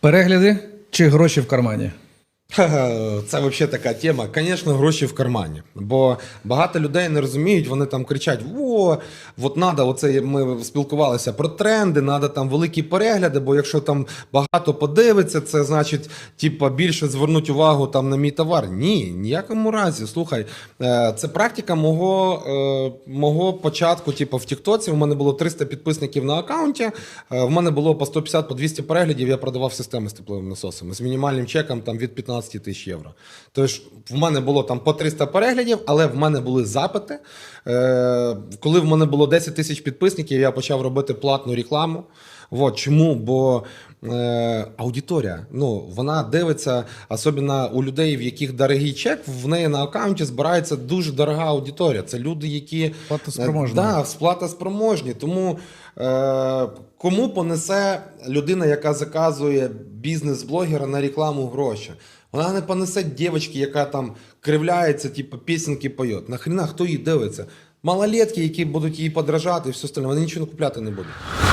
Перегляди чи гроші в кармані? Це взагалі така тема. Звісно, гроші в кармані. Бо багато людей не розуміють, вони там кричать: о, от надо, оце ми спілкувалися про тренди, треба там великі перегляди, бо якщо там багато подивиться, це значить, типа, більше звернуть увагу там на мій товар. Ні, ніякому разі. Слухай, е, це практика мого, е, мого початку, типу, в Тіктоці. У мене було 300 підписників на аккаунті. е, В мене було по 150 по 200 переглядів. Я продавав системи з тепловим насосами з мінімальним чеком там від 15 тисяч євро. Тож в мене було там по 300 переглядів, але в мене були запити. Е, Коли в мене було 10 тисяч підписників, я почав робити платну рекламу. От чому? Бо е, аудиторія, ну вона дивиться, особливо у людей, в яких дорогий чек, в неї на аккаунті збирається дуже дорога аудиторія. Це люди, які Платоспроможні. Да, сплата спроможні. Тому е, кому понесе людина, яка заказує бізнес-блогера на рекламу гроші? Вона не понесе дівчинки, яка там кривляється, типу, пісенки поє. Нахрена хто її дивиться? Малолетки, які будуть її подражати і все остальне, вони нічого купляти не будуть.